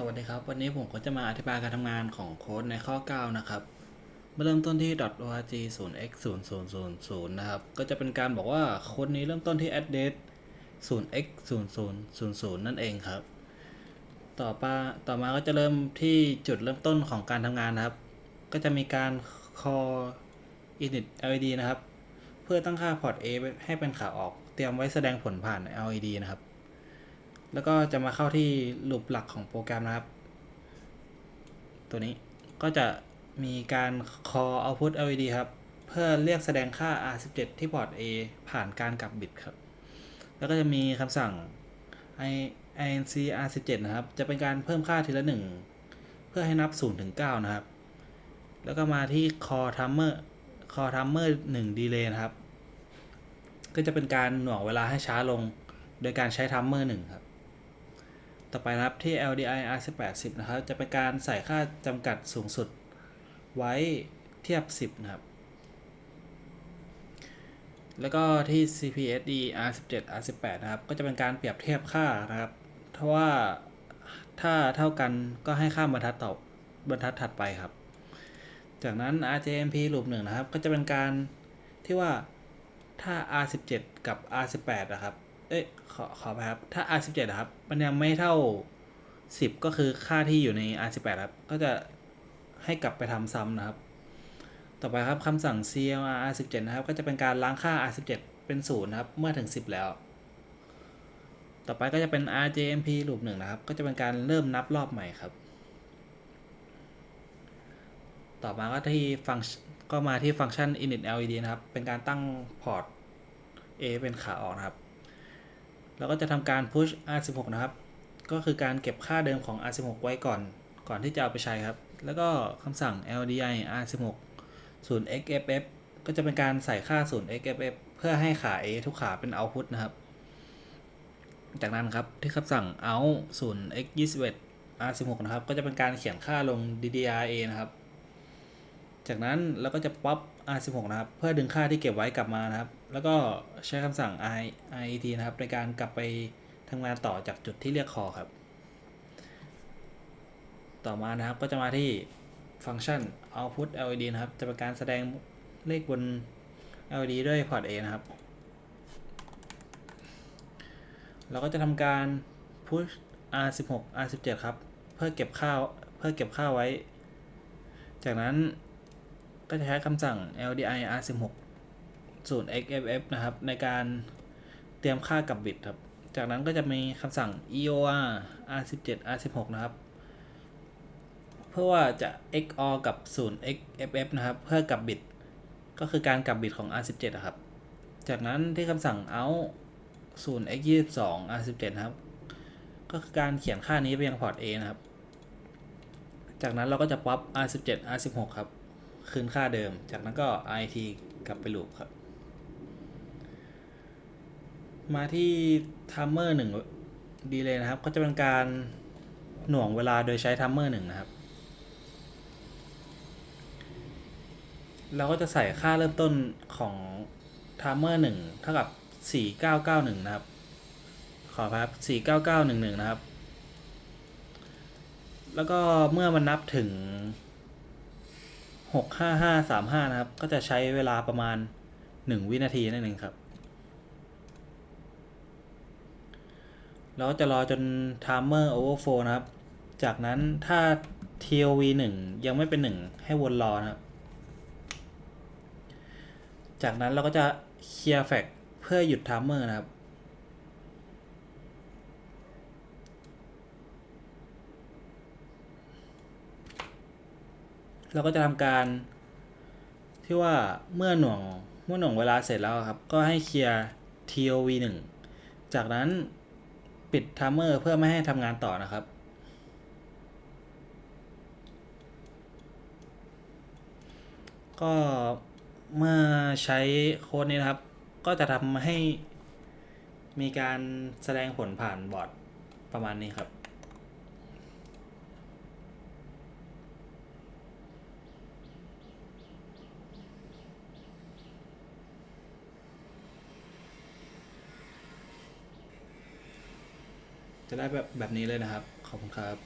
สวัสดีครับ วันนี้ผมก็จะมาอธิบายการทำงานของโค้ดในข้อ 9 นะครับ มาเริ่มต้นที่ .org 0x 0 0 0 0นะครับ ก็จะเป็นการบอกว่าโค้ดนี้เริ่มต้นที่ address 0x 0 0 0 0 นั่นเองครับ ต่อมาต่อมาก็จะเริ่มที่จุดเริ่มต้นของการทำงานนะครับ ก็จะมีการ call init LED นะครับ เพื่อตั้งค่า port A ให้เป็นขาออก เตรียมไว้แสดงผลผ่าน LED นะครับ แล้วก็จะมาเข้าที่ลูปหลักของโปรแกรมนะครับ ตัวนี้ก็จะมีการ call output LED ครับ เพื่อเรียกแสดงค่า R17 ที่พอร์ต A ผ่านการกลับบิตครับ แล้วก็จะมีคำสั่ง inc R17 นะครับ จะเป็นการเพิ่มค่าทีละหนึ่งเพื่อให้นับ0ถึง9นะครับ แล้วก็มาที่ call timer call timer 1 delay นะครับ ก็จะเป็นการหน่วงเวลาให้ช้าลง โดยการใช้ timer 1ครับ ต่อไปนะครับที่ LDI R180 นะครับ จะเป็นการใส่ค่าจำกัดสูงสุดไว้เทียบ 10 นะครับ แล้วก็ที่ CPSD R17 R18 นะครับ ก็จะเป็นการเปรียบเทียบค่านะครับถ้าว่าถ้าเท่ากันก็ให้ข้ามบรรทัดต่อบรรทัดถัดไปครับ จากนั้น RJMP ลูปหนึ่งนะครับ ก็จะเป็นการที่ว่าถ้า R17 กับ R18 นะครับ เอ้ยขอขอไปครับถ้า R17 นะครับ มันยังไม่เท่า 10 ก็คือค่าที่อยู่ใน R18 ครับ ก็จะให้กลับไปทำซ้ำนะครับ ต่อไปครับคำสั่ง CLR R17 นะครับ ก็จะเป็นการล้างค่า R17 เป็น0นะครับ เมื่อถึง 10 แล้ว ต่อไปก็จะเป็น RJMP ลูปหนึ่งนะครับ ก็จะเป็นการเริ่มนับรอบใหม่ครับ ต่อมาก็ที่ฟังก์ก็มาที่ฟังก์ชัน init LED นะครับ เป็นการตั้งพอร์ต A เป็นขาออกนะครับ แล้วก็จะทำการ push R16 นะครับ ก็คือการเก็บค่าเดิมของ R16 ไว้ก่อน ก่อนที่จะเอาไปใช้ครับ แล้วก็คำสั่ง LDI R16 0xFF ก็จะเป็นการใส่ค่า 0xFF เพื่อให้ขา A ทุกขาเป็น output นะครับ จากนั้นครับที่คำสั่ง out 0x21 R16 นะครับ ก็จะเป็นการเขียนค่าลง DDRA นะครับ จากนั้นเราก็จะป๊อป R16 นะครับ เพื่อดึงค่าที่เก็บไว้กลับมานะครับ แล้วก็ใช้คำสั่ง i iet นะครับ ในการกลับไปทำงานต่อจากจุดที่เรียก call ครับ ต่อมานะครับก็จะมาที่ฟังก์ชัน output LED นะครับ จะเป็นการแสดงเลขบน LED ด้วยพอร์ต A นะครับ เราก็จะทำการ push R16 R17 ครับ เพื่อเก็บค่าเพื่อเก็บค่าไว้ จากนั้น ก็จะใช้คำสั่ง LDI R16 0xFF นะครับ ในการเตรียมค่ากับบิตครับ จากนั้นก็จะมีคำสั่ง EOR R17 R16 นะครับ เพื่อว่าจะ XOR กับ 0xFF นะครับ เพื่อกับบิต ก็คือการกับบิตของ R17 นะครับ จากนั้นที่คำสั่ง out 0x22 R17 นะครับ ก็คือการเขียนค่านี้ไปยังพอร์ต A นะครับ จากนั้นเราก็จะป๊อป R17 R16 ครับ คืนค่าเดิม จากนั้นก็ IT กลับไปลูปครับ มาที่ timer 1 delay นะครับ ก็จะเป็นการหน่วงเวลาโดยใช้ timer 1นะครับ เราก็จะใส่ค่าเริ่มต้นของ timer 1เท่ากับ4991นะครับ ขอครับ49911นะครับ แล้วก็เมื่อมันนับถึง 65535 นะครับ ก็จะใช้เวลาประมาณ 1 วินาทีนั่นเองครับเราก็จะรอจน timer overflow นะครับ จากนั้นถ้า TOV 1 ยังไม่เป็น 1 ให้วนรอนะครับ จากนั้นเราก็จะเคลียร์แฟกเพื่อหยุด timer นะครับ เราก็จะทำการ ที่ว่าเมื่อหน่วงเมื่อหน่วงเวลาเสร็จแล้วครับ ก็ให้เคลียร์ TOV 1จากนั้นปิด timer เพื่อไม่ให้ทำงานต่อนะครับ ก็เมื่อใช้โค้ดนี้นะครับ ก็จะทำให้มีการแสดงผลผ่านบอร์ดประมาณนี้ครับ จะได้แบบแบบนี้เลยนะครับ ขอบคุณครับ